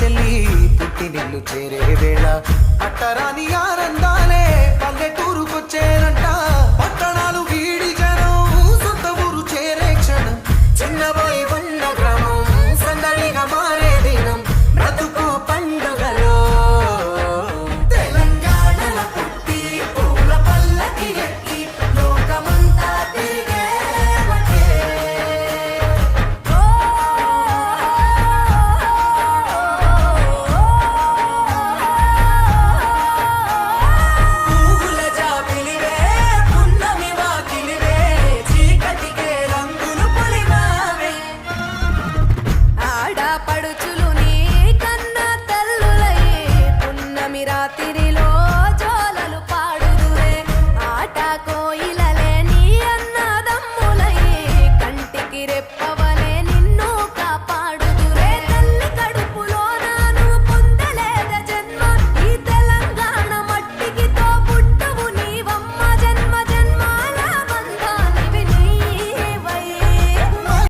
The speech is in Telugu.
చెల్లి పుట్టి చెల్లి పుట్టినిల్లు చేరే వేళ. అట్టరాని ఆనందాలే పల్లెటూరుకొచ్చేనంటా.